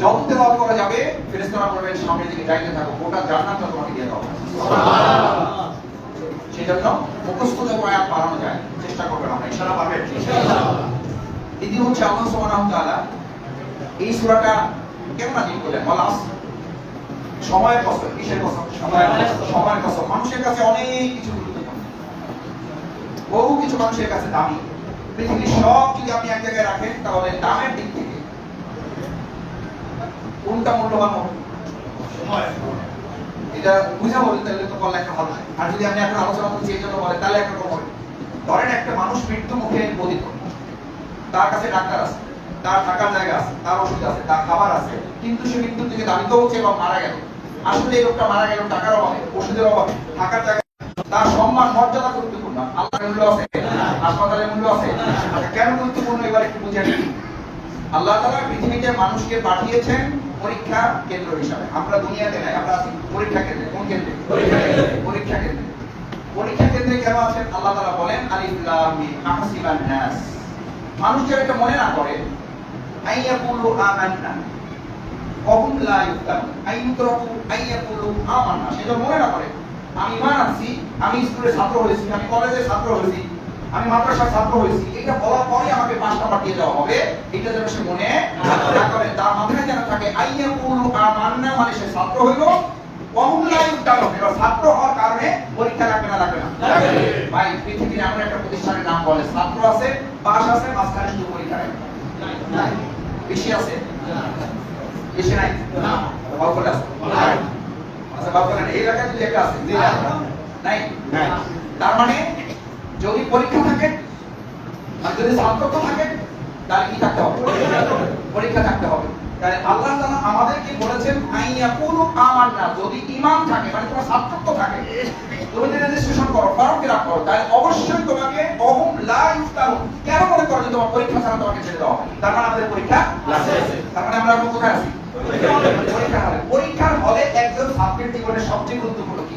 যত তেলাওয়াত করা যাবে ফেরেশতারা বলবেন সামনের দিকে যাইতে থাকো গোটা জান্নাতটা তোমাকে দিয়ে দাও। সেই জন্য মুখস্থ যত আয়াত বাড়ানো যায় চেষ্টা করবেন আমরা ইনশাআল্লাহ পারবেন। দ্বিতীয় হচ্ছে আল্লাহ সুবহানাহু তাআলা এই সূরাটা কেন নাজিল করলেন বল আস। সময়ের কসম কিসের কসম। সময়ের কসম। মানুষের কাছে অনেক কিছু গুরুত্বপূর্ণ। বহু কিছু মানুষের কাছে দামি। পৃথিবীর সব যদি আপনি এক জায়গায় রাখেন তাহলে দামের দিক থেকে কোনটা মূল্যবান হবে? এটা বুঝা বলেন তাহলে তো বললে একটা ভালো হয়। আর যদি আপনি এখন আলোচনা করছি এই জন্য বলেন তাহলে একটা হবে ধরেন একটা মানুষ মৃত্যু মুখে পতিত তার কাছে ডাক্তার আছে তার থাকার জায়গা আছে তার ওষুধ আছে তার খাবার আছে কিন্তু সে মৃত্যুর দিকে দাবিত হচ্ছে এবং মারা গেল। আসলে এই লোকটা মারা গেল টাকার অভাবে ওষুধের অভাবে থাকার জায়গা তার সম্মান মর্যাদা গুরুত্বপূর্ণ। আল্লাহর মূল্য আছে হাসপাতালের মূল্য আছে। আচ্ছা, কেন গুরুত্বপূর্ণ? এবার একটু বুঝে আল্লাহ তাআলা পৃথিবীতে মানুষকে পাঠিয়েছেন পরীক্ষা কেন্দ্র হিসাবে। আমরা দুনিয়াতে নাই আমরা আছি পরীক্ষা কেন্দ্রে। কোন কেন্দ্রে? পরীক্ষা কেন্দ্রে। পরীক্ষা কেন্দ্রে। কেন আছেন? আল্লাহ তাআলা বলেন আলিফ লাম মিম আহসিবান নাস। মানুষ যেন এটা মনে না করে আইয়াকুলু আমান্না। কহুম লা ইফতানুন আইয়ুতরাকু আইয়াকুলু আমান্না। সেটা মনে না করে আমি ইমান আনছি আমি স্কুলে ছাত্র হয়েছি আমি কলেজে ছাত্র হয়েছি আমি মাদ্রাসার ছাত্র হয়েছি। এটা বলার পরে আমাকে পাঁচটা পাঠিয়ে দেওয়া হবে। এটা যেন সে মনে না করে। তার মাথায় যেন থাকে আইয়া আইয়াকুলু আমান্না মানে সে ছাত্র হইল। কহুম লা ইফতানুন এবার ছাত্র হওয়ার কারণে পরীক্ষা লাগবে না লাগবে না। ভাই পৃথিবীর এমন একটা প্রতিষ্ঠানের নাম বলে ছাত্র আছে পাস আছে মাঝখানে শুধু পরীক্ষা বেশি আছে? বেশি নাই? আছে? আচ্ছা বাবুটা এই এলাকায় যদি একটা আছে? নাই। তার মানে যদি পরীক্ষা থাকে, আর যদি ছাত্রত্ব থাকে, তাহলে কি থাকতে হবে? পরীক্ষা থাকতে হবে। তাহলে আল্লাহ তাআলা আমাদেরকে বলেছেন আইয়া কুলু আমান্না। যদি ঈমান থাকে মানে তোমার ছাত্রত্ব থাকে, তুমি যদি রেজিস্ট্রেশন করো ফর্ম ফিল করো, তাহলে অবশ্যই তোমাকে অহুম লা ইফতারুন কেন মনে করো যে তোমার পরীক্ষা ছাড়া তোমাকে ছেড়ে দেওয়া হবে? তার মানে আমাদের পরীক্ষা তার মানে আমরা এখন কোথায় আছি? পরীক্ষা হলে। পরীক্ষার হলে একজন ছাত্রের জীবনের সবচেয়ে গুরুত্বপূর্ণ কি?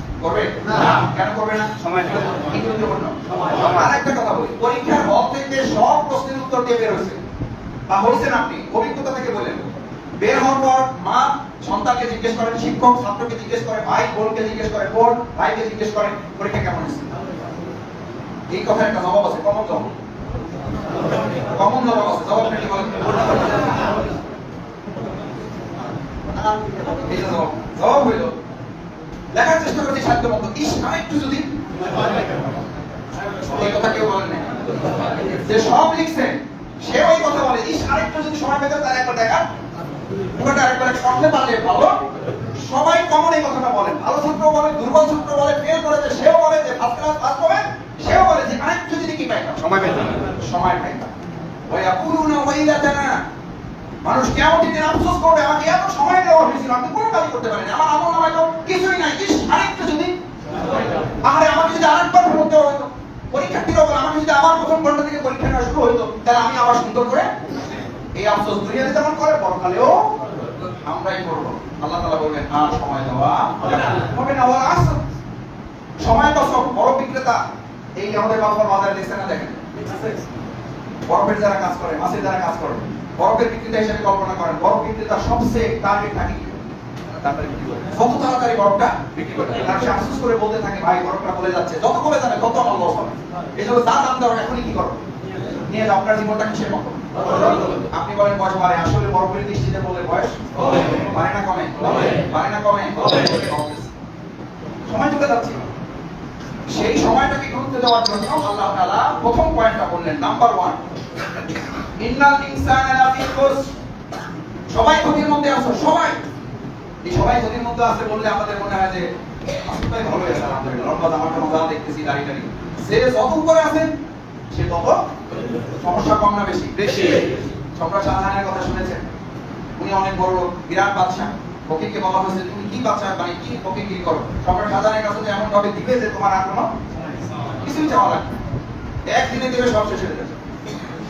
করবে? না। কেন করবে না? সময় নেই। কি গুরুত্বপূর্ণ আর একটা কথা বলি। পরীক্ষার হল থেকে সব প্রশ্নের উত্তর দিয়ে বের হয়েছে। বা হয়েছেন আপনি। অভিজ্ঞতা থেকে বলেন বের হওয়ার পর মা সন্তানকে জিজ্ঞেস করেন শিক্ষক ছাত্রকে জিজ্ঞেস করে ভাই বোনকে জিজ্ঞেস করে বোন ভাইকে জিজ্ঞেস করে পরীক্ষা কেমন হয়েছে? এই কথার একটা জবাব আছে কমন জবাব। কমন জবাব আছে। জবাব নাকি জবাব হইল লেখার চেষ্টা করছি সাধ্য মতো ইস আর একটু যদি এই কথা কেউ বলেন নাই। যে সব লিখছেন সে ওই কথা বলে। ইস আরেকটু যদি সময় পেতে তাহলে একবার দেখা। পুরোটা আরেকবার করতে পারলে ভালো সবাই কমন এই কথাটা বলেন ভালো ছাত্র বলে দুর্বল ছাত্র বলে ফেল করেছে সেও বলে যে ফার্স্ট ক্লাস পাস হবে। সেও বলে যে আরেকটু যদি কি পাইতাম সময় পেতাম সময় পাইতাম ওই আপুরুনা ওয়াইলাতানা। মানুষ কেমন দিন আফসোস করবে? আমাকে এত সময় দেওয়া হয়েছিল আমি কোনো কাজই করতে পারিনি আমার আমল নামায় তো কিছুই নাই। ইস, আরেকটু যদি আরে আমাকে যদি আরেকবার ফেরত দেওয়া হতো পরীক্ষার্থীরা বলে, আমাকে যদি আবার প্রথম ঘণ্টা থেকে পরীক্ষা নেওয়া শুরু হতো তাহলে আমি আবার সুন্দর করে এই আফসোস দুনিয়াতে যেমন করে পরকালেও আমরাই করব। আল্লাহ তাআলা বলবেন আর সময় দেওয়া হবে না। ওরা আসো সময় তো সব বড় বিক্রেতা। এই আমাদের বাবা বাজারে দেখছেন না দেখেন? বরফের যারা কাজ করে, মাছের যারা কাজ করে। বরফের বিক্রেতা হিসেবে কল্পনা করেন। বরফ বিক্রেতা সবচেয়ে? কত তাড়াতাড়ি বরফটা বিক্রি আর সে আফসোস করে বলতে থাকে, ভাই বরফটা যাচ্ছে। যত কমে যাবে, তত আমার লস হবে। এই জন্য যা দাম এখনই কি করো? নিয়ে যাও, আপনার জীবনটা কিসের মতো? আপনি বলেন, বয়স বাড়ে। আসলে বরফের দৃষ্টিতে বলে বয়স বাড়ে না কমে? বাড়ে না কমে? সময় চলে যাচ্ছে। সেই সময়টাকে গুরুত্ব দেওয়ার জন্য আল্লাহ প্রথম পয়েন্টটা বললেন নাম্বার ওয়ান ইন্নাল ইনসানা লাফি খুসর সবাই ক্ষতির মধ্যে আছো সবাই। এই সবাই ক্ষতির মধ্যে আছে বললে আমাদের মনে হয় যে আসলে ভালো হয়েছে আলহামদুলিল্লাহ রব্বাদ আমার মজা দেখতেছি দাঁড়িয়ে দাঁড়িয়ে সে যত উপরে আছেন সে তত সমস্যা কম না বেশি। বেশি। সম্রাট শাহজাহানের কথা শুনেছেন। উনি অনেক বড় লোক বিরাট বাদশাহ। ফকিরকে বলা হয়েছে তুমি কি বাদশাহ? মানে কি ফকিরগিরি করো? সম্রাট শাহজাহানের কাছে এমন ভাবে দিবে যে তোমার আর কোনো কিছুই চাওয়া লাগবে। একদিনে দেবে সব শেষ হয়ে যাবে।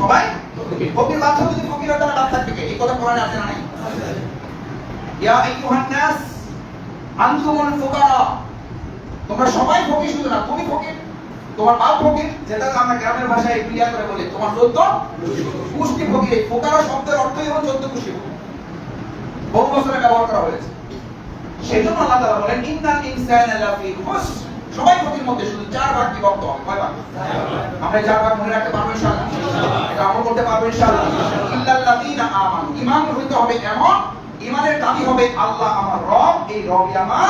সবাই? ফকির বাচ্চা যদি ফকির তাহলে বাদ থাকবে এই কথা কোরআনে আছে না নাই? ইয়া আইয়ুহান নাস আনতুমুল ফুকারা তোমরা সবাই ফকির, শুধু না, তুমি ফকির। তোমার বাপ ফকির, যেটা আমরা গ্রামের ভাষায় ক্লিয়ার করে বলি, তোমার চোদ্দ পুষ্টি ফকির। এই ফোকারা শব্দের অর্থই হলো চোদ্দ পুষ্টি বহু বছরে ব্যবহার করা হয়েছে। সেই জন্য আল্লাহ তাআলা বলেন, ইন্নাল ইনসানা লাফি খুসর সবাই ফকির মধ্যে, শুধু চার ভাগ বিভক্ত কয় ভাগ? আমরা চার ভাগ মনে রাখতে পারব ইনশাআল্লাহ। এটা আমল করতে পারব ইনশাআল্লাহ। ইল্লাল্লাযীনা আমানু। ঈমান হইতে হবে এমন ইমানের দাবি হবে, আল্লাহ আমার রব, এই রবই আমার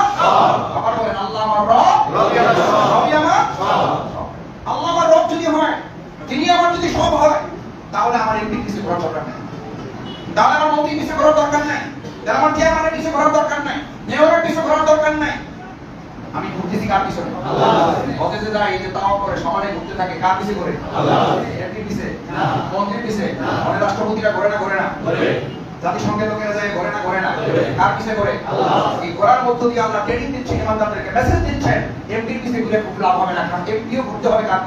আবার বলেন, আল্লাহ আমার রব রব। আমার আল্লাহ আমার রব যদি হয়, তিনি আমার যদি সব হয়, তাহলে আমার এমনি কিছু করার দরকার নেই। তাহলে আমার মন্ত্রী কিছু করার দরকার নাই। তাহলে আমার চেয়ারম্যানের কিছু করার দরকার নাই। মেয়রের কিছু করার দরকার নাই। আমি ঘুরতেছি কার পিছনে। অফিসে যাই এই যে তাও করে সমানে ঘুরতে থাকে কার পিছে করে। এমপি পিছে না। পিছে না। রাষ্ট্রপতিরা করে না করে না। জাতিসংঘের লোকেরা যায় না না। কার পিছে করে? এই করার মধ্য দিয়ে আমরা ট্রেনিং দিচ্ছি মেসেজ দিচ্ছেন ঘুরে খুব লাভ হবে না, কারণ এমপিও ঘুরতে হবে কার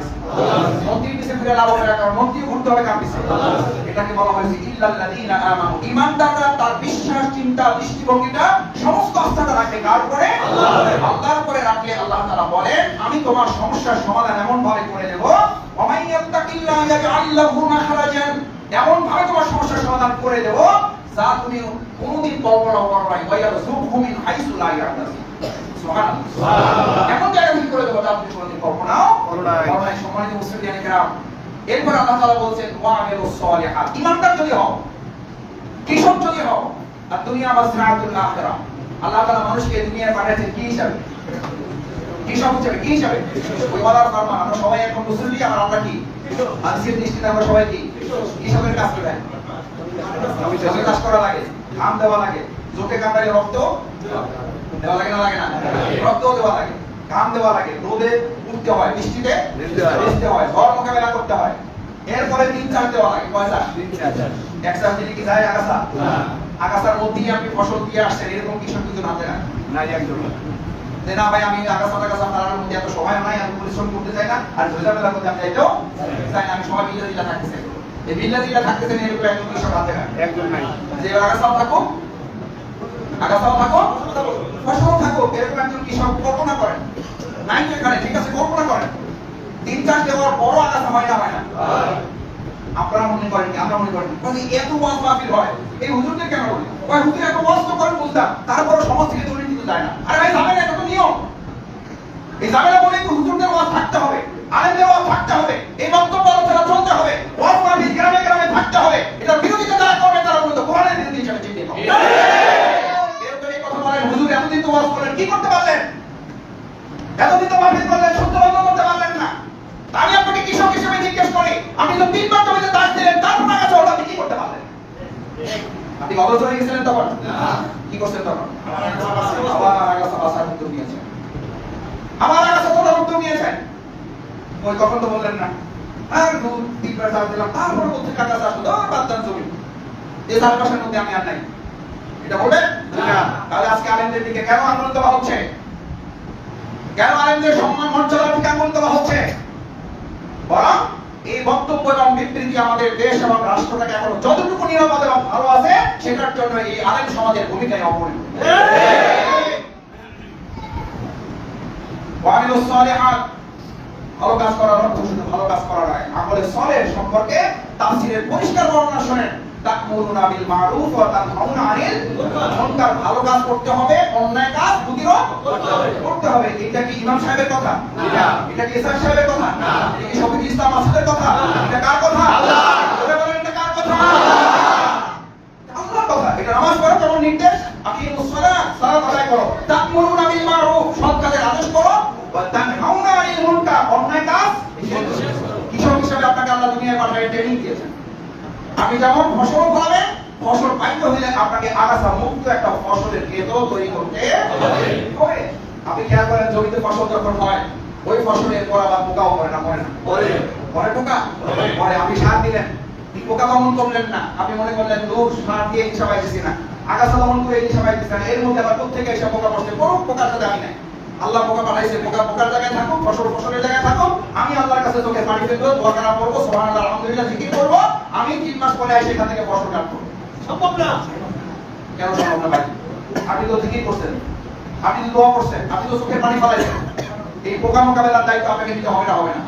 ঘুরে লাভ হবে না, কারণ মন্ত্রীও ঘুরতে হবে কার এটাকে বলা হয়েছে আমানু। ঈমানদাররা তার বিশ্বাস, চিন্তা, দৃষ্টিভঙ্গিটা সমস্ত রাখবে কার আল্লাহর। রাখলে আল্লাহ তাআলা বলেন, আমি তোমার সমস্যার সমাধান এমন ভাবে করে দেব ওমাই ইয়াত্তাকিল্লাহ ইয়াজআল লাহু মাখরাজান এমন ভাবে তোমার সমস্যার সমাধান করে দেব যা তুমি কোনোদিন কল্পনাও করো নাই ওয়া ইয়ারযুকহু মিন হাইসু লা। এমন জায়গা থেকে করে দেব? কোনোদিন কল্পনাও করো নাই। সম্মানিত মুসলিম কেরাম এরপর আল্লাহ তাআলা বলছেন ওয়া আমিলুস সালিহাত। ঈমানদার যদি হও কৃষক যদি হও আর দুনিয়া আল্লাহ তাআলা মানুষকে দুনিয়ায় কি হিসাবে? কৃষক হিসাবে কি হিসাবে? ওই বলার আমরা সবাই এখন মুসলিম আর আমরা কি? দৃষ্টিতে আমরা সবাই কি? কৃষকের কাজ করে করা লাগে ধান দেওয়া লাগে জোটে কামড়ালে রক্ত দেওয়া লাগে না লাগে না? রক্ত দেওয়া লাগে ঘাম দেওয়া লাগে রোদে উঠতে হয় বৃষ্টিতে ভিজতে হয়। ঝড় মোকাবেলা করতে হয়। এরপরে তিন চাষ দেওয়া লাগে কয় চাষ এক চাষ দিলে কি যায় আগাছা? না। আগাছার মধ্যেই আপনি ফসল দিয়ে আসছেন এরকম কৃষক কিন্তু নামতে না? নাই একদম। যে না ভাই আমি আগাছা টাগাছা মধ্যে এত সময় নাই আমি পরিশ্রম করতে চাই না আর ঝোলা মেলার মধ্যে আমি যাইতেও চাই না আমি বিল্লা দিলা থাকতে চাই। এই বিল্লা দিলা থাকতে চাই না এরকম একজন কৃষক হাতে না একদম নাই। যে আগাছাও থাকুক আগাছাও থাকুক ফসল থাকুক এরকম একজন কৃষক কল্পনা করেন? নাই তো এখানে ঠিক আছে কল্পনা করেন। তিন চাষ দেওয়ার বড় আগাছা হয় না হয় না। আপনারা মনে করেন কি? আমরা মনে করেন বলে এত ওয়াজ মাহফিল হয় এই হুজুরদের কেন বলি? ওই হুজুর এত ওয়াজ তো করেন বুঝতাম তারপরে সমাজ থেকে দুর্নীতি তো যায় না। আরে ভাই যাবে না এটা তো নিয়ম। এই ঝামেলা বলে তো হুজুরদের ওয়াজ থাকতে হবে আলেমদের ওয়াজ থাকতে হবে এই বক্তব্য আলোচনা চলতে হবে ওয়াজ মাহফিল গ্রামে গ্রামে থাকতে হবে এটার বিরোধিতা যারা করবে তারা বলতো কোরআনের বিরোধী হিসেবে চিহ্নিত হবে কেউ তো এই কথা বলেন হুজুর এতদিন তো ওয়াজ করলেন কি করতে পারলেন? এতদিন তো করলেন সত্য বন্ধ করতে পারলেন না। আমি আপনাকে কৃষক হিসেবে জিজ্ঞেস করি, আপনি তো তিনবার জমিতে দাস দিলেন তারপর টাকা চল আপনি কি করতে পারলেন? আপনি গত চলে গেছিলেন তখন? কি করছেন তখন? আবার আগাছা বাসার উদ্যোগ নিয়েছেন আবার আগাছা তোলার উদ্যোগ নিয়েছেন ওই তখন তো বললেন না। আর তিনবার চাষ দিলাম, তারপরে বলছে টাকা চাষ আর বাদ দেন জমি। এই চার মধ্যে আমি আর নাই। এটা। তাহলে আজকে আলেমদের দিকে কেন হচ্ছে? কেন আলেমদের সম্মান দিকে হচ্ছে? বরং এই বক্তব্য এবং বিবৃতি আমাদের দেশ এবং রাষ্ট্রটাকে এখন যতটুকু নিরাপদ এবং ভালো আছে, সেটার জন্য এই আলেম সমাজের ভূমিকায় ভালো কাজ করার অর্থ শুধু ভালো কাজ করা নয়, আমলে সলের সম্পর্কে তাফসীরের পরিষ্কার বর্ণনা শুনেন। তাকমুরুনা বিল মারুফ ওয়া তানহাউনা আনিল মুনকার ভালো কাজ করতে হবে অন্যায় কাজ প্রতিরোধ করতে হবে। এটা কি ইমাম সাহেবের কথা না। এটা কি এসআর সাহেবের কথা না। এটা কি শফিক ইসলাম আসাদের কথা না। এটা কার কথা আল্লাহ। জোরে বলেন এটা কার কথা আল্লাহর কথা এটা নামাজ পড়ার যেমন নির্দেশ আকিমুস সালাত সালাত আদায় করো তা'মুরুনা বিল মা'রুফ সৎ কাজের আদেশ করো ওয়া তানহাউনা আনিল মুনকার অন্যায় কাজ কৃষক হিসেবে আপনাকে আল্লাহ দুনিয়ায় পাঠায় ট্রেনিং দিয়েছেন আপনি যেমন ফসল ফলাবেন ফসল পাইতে হলে আপনাকে আগাছা মুক্ত একটা ফসলের ক্ষেত তৈরি করতে হবে আপনি খেয়াল করেন জমিতে ফসল যখন হয় ওই ফসলের পর আবার পোকাও পড়ে না পড়ে না। পরে পোকা? পরে আপনি সার দিলেন। পোকা দমন করলেন না? আপনি মনে করলেন দূর সার দিয়ে হিসাব আইতেছি না। আগাছা দমন করে হিসাব আইতেছি না। এর মধ্যে আবার কোথেকে এসে পোকা বসছে বড় পোকার সাথে আমি নাই। আল্লাহ পোকা পাঠাইছে পোকা পোকার জায়গায় থাকো ফসল ফসলের জায়গায় থাকো। আমি আল্লাহর কাছে তোকে পানি ফেলব দোয়া কানা করব সুবহানাল্লাহ আলহামদুলিল্লাহ জিকির করব। আমি তিন মাস পরে এসে এখান থেকে ফসল কাটবো। সম্ভব না। কেন সম্ভব না ভাই? আপনি তো জিকির করছেন। আপনি তো দোয়া করছেন আপনি তো চোখের পানি ফেলাইছেন। এই পোকা মোকাবেলার দায়িত্ব আপনাকে নিতে হবে না হবে না।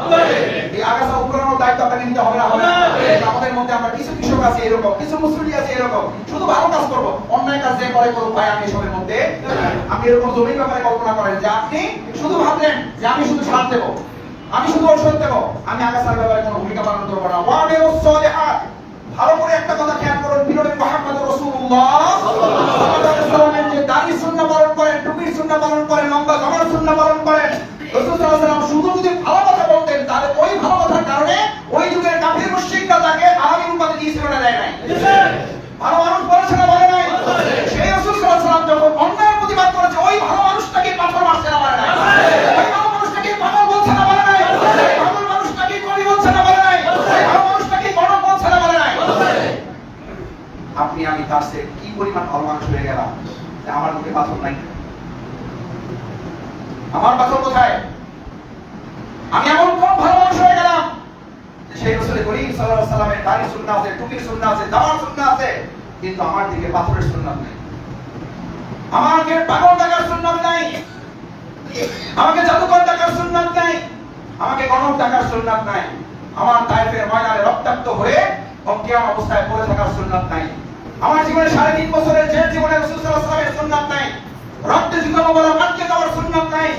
এই আগাছা উপড়ানোর দায়িত্ব আপনাকে নিতে হবে না হবে না। আমাদের মধ্যে আমরা কিছু কৃষক আছে এরকম কিছু মুসলিম আছে এরকম। শুধু ভালো কাজ করব অন্যায় কাজ যে করে করুক ভাই আমি এসবের মধ্যে আপনি এরকম জমির ব্যাপারে কল্পনা করেন যে আপনি শুধু ভাবলেন যে আমি শুধু সার দেবো আমি শুধু ঔষধ দেবো আমি আগাছার ব্যাপারে কোনো ভূমিকা পালন করব না। ওয়ামিরু সলিহাত। ভালো করে একটা কথা খেয়াল করুন বিরোধী মুহাম্মদ ওয়াসাল্লামের যে দাড়ি সুন্নাহ পালন করেন টুপির সুন্নাহ পালন করেন লম্বা জামার সুন্নাহ পালন করেন রাসূল শুধু যদি ভালো কথা বলতেন তাহলে ওই ভালো কথার কারণে ওই যুগের কাফির মুশরিকরা তাকে আরবি উম্মতে দিয়েছিল না দেয় নাই। ভালো মানুষ বলেছে না বলে নাই? সেই রাসূল যখন অন্যায়ের প্রতিবাদ করেছে ওই ভালো মানুষটাকে পাথর মারছে না বলে নাই ওই ভালো মানুষটাকে পাগল বলছে না বলে নাই ওই ভালো মানুষটাকে কলি বলছে না বলে নাই ওই ভালো মানুষটাকে গণক বলছে না বলে নাই আপনি আমি তার চেয়ে কি পরিমাণ ভালো মানুষ হয়ে গেলাম যে আমার মুখে পাথর নাই আমার পাথর কোথায় আমি এমন কোন ভালো মানুষ হয়ে গেলাম যে সেই রসুল করিম সাল্লাল্লাহু আলাইহি সাল্লামের দাড়ি সুন্নাহ আছে টুপির সুন্নাহ আছে দামার সুন্নাহ আছে কিন্তু আমার দিকে পাথরের সুন্নাহ নেই আমাকে পাগল টাকার সুন্নাহ নাই আমাকে জাদুকর টাকার সুন্নাহ নাই টাকার সুন্নাহ নাই। আমার তাইফের ময়দানে রক্তাক্ত হয়ে অজ্ঞান অবস্থায় পড়ে থাকার সুন্নাত নাই। আমার জীবনে সাড়ে তিন বছরের জেল জীবনে রসুল সাল্লাল্লাহু আলাইহি ওয়াসাল্লামের সুন্নাত নাই। রক্তে জুতানো বলা আটকে যাওয়ার সুন্নাত নাই।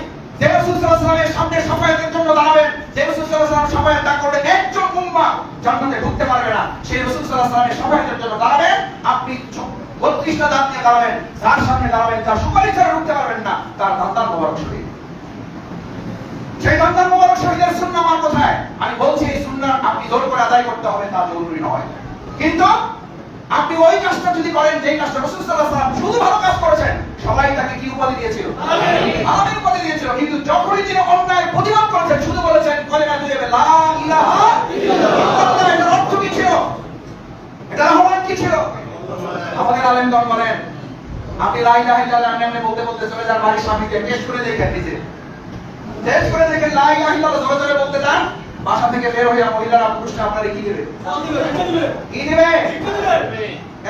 যে রসুল সাল্লাল্লাহু আলাইহি ওয়াসাল্লামের সামনে সাফায়াতের জন্য দাঁড়াবেন, যে রসুল সাল্লাল্লাহু আলাইহি ওয়াসাল্লাম সাফায়াত না করলে একজন উম্মাহ জান্নাতে ঢুকতে পারবে না। সেই রসুল সাল্লাল্লাহু আলাইহি ওয়াসাল্লামের সাফায়াতের জন্য দাঁড়াবেন। আপনি বত্রিশটা দাঁত নিয়ে দাঁড়াবেন, যার সামনে দাঁড়াবেন তার সুপারিশ ঢুকতে পারবেন না, তার দান্তার মোবারক শরীর সেই দান্তার মোবারক শরীরের সুন্নাহ আমার কোথায়? আমি বলছি এই সুন্নাহ আপনি জোর করে আদায় করতে হবে তা জরুরি নয়। কিন্তু আপনি ওই কাজটা যদি করেন যেই কাজটা রাসূল আলাইহি শুধু ভালো কাজ করেছেন সবাই তাকে কি উপাধি দিয়েছিল। আমিন। উপাধি দিয়েছিল কিন্তু যখনই তিনি অন্যায় প্রতিবাদ করেছেন শুধু বলেছেন কলেমা তুলে লা ইলাহা ইল্লাল্লাহ। এটার অর্থ কি ছিল? এটা আহ্বান কি ছিল? আমাদের আলেমগণ বলেন আপনি লা ইলাহা ইল্লাল্লাহ আমি বলতে বলতে চলে যান বাড়ির সামনে টেস্ট করে দেখেন নিজে। টেস্ট করে দেখেন লা ইলাহা ইল্লাল্লাহ জোরে জোরে বলতে যান বাসা থেকে বের হইয়া মহিলারা পুরুষরা আপনারে কি দেবে কি দিবে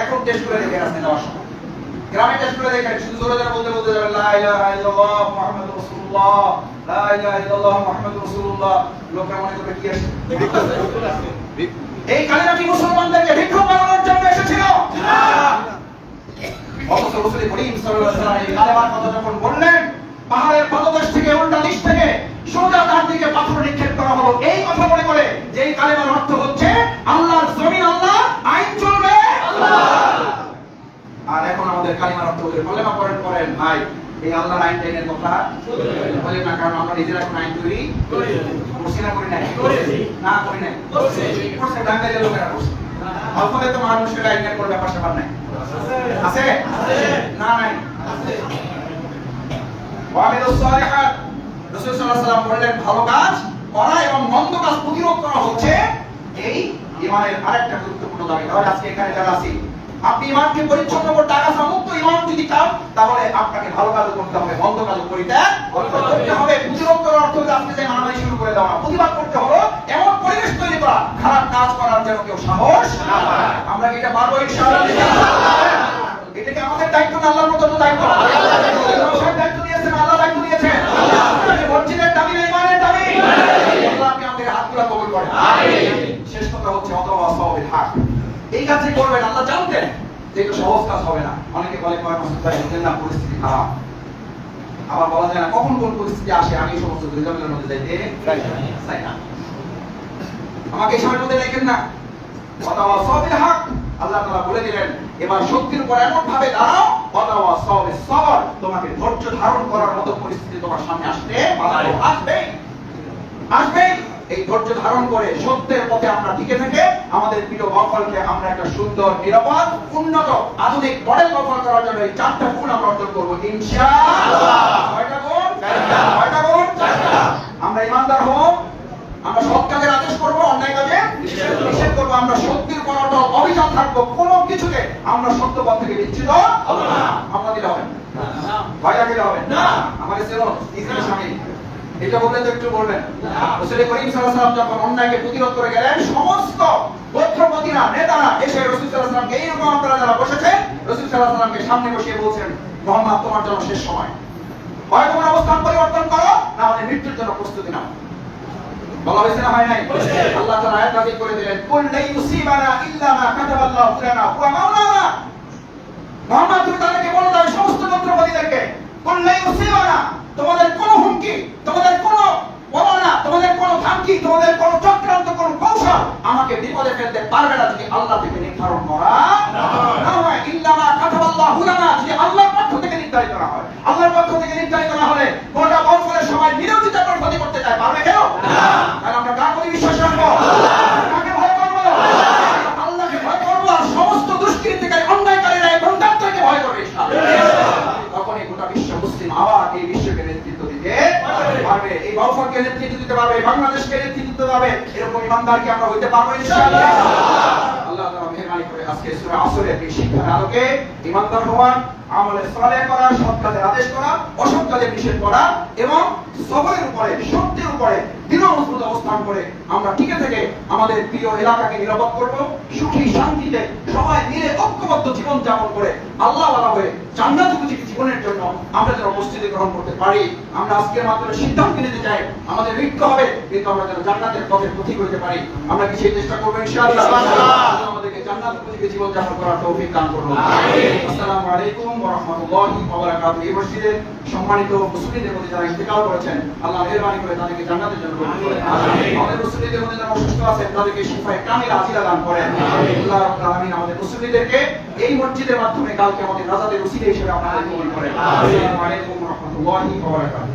এখন টেস্ট করে দেখে আসতে যাওয়ার সময় গ্রামে টেস্ট করে দেখেন শুধু জোরে জোরে বলতে বলতে যাবেন লা ইলাহা ইল্লাল্লাহ মুহাম্মাদুর রাসূলুল্লাহ লা ইলাহা ইল্লাল্লাহ মুহাম্মাদুর রাসূলুল্লাহ। লোকরা মনে করবে কি আসে এই কালেমা কি মুসলমানদেরকে ভিক্ষুক বানানোর জন্য এসেছিল? অথচ রাসূল করিম সাল্লাল্লাহু আলাইহি ওয়াসাল্লাম এই কালেমার কথা যখন বললেন পাহাড়ের পাদদেশ থেকে উল্টা দিক থেকে সোজা তার দিকে পাথর নিক্ষেপ করা হলো। এই কথা মনে করে যে এই কালেমার অর্থ হচ্ছে আল্লাহর জমিন আল্লাহ আইন চলবে। আর এখন আমাদের কালিমার অর্থ হচ্ছে কলেমা পড়েন পড়েন ভাই এই আল্লাহর আইন টাইনের কথা বলে না কারণ আমরা নিজেরা এখন আইন তৈরি করছি। না করি নাই। না করি নাই। করছি। ডাঙ্গাইলের লোকেরা করছে অল্পতে তো মানুষের আইনের কোনো ব্যাপার স্যাপার নাই। আছে? না নাই ওয়ামিলুস সালিহাত রাসূল সাল্লাল্লাহু আলাইহি ওয়াসাল্লাম তাহলে আপনাকে ভালো কাজ করতে হবে, মন্দ কাজ পরিত্যাগ অর্থ আপনি যে শুরু করে দেওয়া, প্রতিবাদ করতে হলো, এমন পরিবেশ তৈরি করা, খারাপ কাজ করার যেন কেউ সাহস না পায়। এটা পারব ইনশাআল্লাহ? এটা কি আমাদের দায়িত্ব না, আল্লাহর মতো দায়িত্ব ইমাম সাহেব দায়িত্ব দিয়েছেন আল্লাহ দায়িত্ব দিয়েছেন এটা মসজিদের দাবি না ইমানের দাবি আল্লাহ আপনি আমাদের হাতগুলো কবুল করেন শেষ কথা হচ্ছে অথবা সওয়াবিল হক এই কাজই করবেন, আল্লাহ যে সহজ কাজ হবে না। অনেকে বলে বুঝলেন না, পরিস্থিতি খারাপ। আবার বলা যায় না, কখন কোন পরিস্থিতি আসে? আমি সমস্ত মধ্যে যাইতে চাই না। আমাকে মধ্যে রেখেন না। আল্লাহ তাআলা বলে দিলেন, এবার শক্তির উপর এমন ভাবে দাঁড়াও অথবা সবে সবর। ধারণ করার মতো পরিস্থিতি তোমার সামনে আসতে আসবে আসবেই। এই ধৈর্য ধারণ করে সত্যের পথে আমরা টিকে থেকে আমাদের প্রিয় গফলকে আমরা একটা সুন্দর নিরাপদ উন্নত আধুনিক মডেল গফল করার জন্য এই চারটা গুণ আমরা অর্জন করব। আমরা ইমানদার হব আমরা সৎ কাজের আদেশ করব অন্যায় কাজে নিষেধ। করব আমরা সত্যের উপর অটল অবিচল থাকব কোনো কিছুকে আমরা সত্য পথ থেকে বিচ্ছিত আমরা দিলে হবে না। ভয় রাখলে হবে না। আমাদের ছিল ইসলামের স্বামী এটা বললে তো একটু বলবেন। রসুল করিম সাল্লাল্লাহু আলাইহি যখন অন্যায়কে প্রতিরোধ করে গেলেন, সমস্ত গোত্রপতিরা, নেতারা এসে রসুল সাল্লাল্লাহু আলাইহি এইরকম আপনারা যারা বসেছেন রসুল সাল্লাল্লাহু আলাইহি সামনে বসিয়ে বলছেন, মোহাম্মদ, তোমার জন্য শেষ সময়। হয় তোমার অবস্থান পরিবর্তন করো না হলে মৃত্যুর জন্য প্রস্তুতি নাও। বলা হয়েছে না, হয় নাই? আল্লাহ তাআলা আয়াত নাযিল করে দিলেন, কুল লাই ইউসিবানা ইল্লা মা কাতাবাল্লাহু লানা ওয়া মাওলানা মোহাম্মদ, তুমি তাদেরকে বলে দাও সমস্ত গোত্রপতিদেরকে, কুল লাই ইউসিবানা তোমাদের কোনো হুমকি তোমাদের কোনো বলনা তোমাদের কোনো ধামকি তোমাদের কোনো চক্রান্ত কোনো কৌশল আমাকে বিপদে ফেলতে পারবে না যদি আল্লাহ থেকে নির্ধারণ করা না হয়। ইল্লামা কাতাবাল্লাহ যদি আল্লাহর পক্ষ থেকে নির্ধারিত না হয়। আল্লাহর পক্ষ থেকে নির্ধারিত না হলে গোটা বংশের সবাই বিরোধিতা করে ক্ষতি করতে চায়। পারবে কেন? তাহলে আমরা কার প্রতি বিশ্বাস রাখব কাকে ভয় করব আল্লাহকে ভয় করব আর সমস্ত দুষ্কৃতিকারী অন্যায়কারীরা এই বন্ধাত্মকে ভয় করবে তখন এই গোটা বিশ্ব মুসলিম আবার এই বিশ্বকে নেতৃত্ব দিতে পারবে বাউফাকে নেতৃত্ব দিতে পারবে বাংলাদেশকে নেতৃত্ব দিতে পারবে এরকম ইমানদারকে আমরা হইতে পারব ইনশাআল্লাহ আল্লাহ তাআলা মেহরবানি করে আজকে সূরা আসরের এই শিক্ষার আলোকে ইমানদার হওয়ার আমলে সালেহ করা সৎ কাজের আদেশ করা অসৎ কাজের নিষেধ করা এবং সবরের উপরে সত্যের উপরে দৃঢ় মজবুত অবস্থান করে আমরা টিকে থেকে আমাদের প্রিয় এলাকাকে নিরাপদ করব সুখী শান্তিতে সবাই মিলে ঐক্যবদ্ধ জীবন যাপন করে আল্লাহ ওয়ালা হয়ে জান্নাত জীবনের জন্য আমরা যেন প্রস্তুতি গ্রহণ করতে পারি। আমরা আজকের মাধ্যমে সিদ্ধান্ত নিতে চাই আমাদের মৃত্যু হবে কিন্তু আমরা যেন জান্নাতের পথে পথিক হতে পারি। আমরা কি সেই চেষ্টা করব ইনশাআল্লাহ। আল্লাহ আমাদেরকে জান্নাত উপযোগী জীবন যাপন করার তৌফিক দান করুন। আসসালামু আলাইকুম ওয়া রাহমাতুল্লাহি ওয়া বারাকাতুহু এই মসজিদের সম্মানিত মুসলিমদের মধ্যে যারা ইন্তেকাল করেছেন আল্লাহ মেহেরবানি করে তাদেরকে জান্নাতের জন্য কবুল করেন। আমাদের মুসলিমদের মধ্যে যারা অসুস্থ আছেন তাদেরকে শিফায়ে কামিল আজিলা দান করেন। আল্লাহ রাব্বুল আলামিন আমাদের মুসলিমদেরকে এই মসজিদের মাধ্যমে কালকে আমাদের রাজাদের উসিলা হিসেবে আপনাদের কবুল করেন। আসসালামু আলাইকুম ওয়া রাহমাতুল্লাহি ওয়া বারাকাতুহু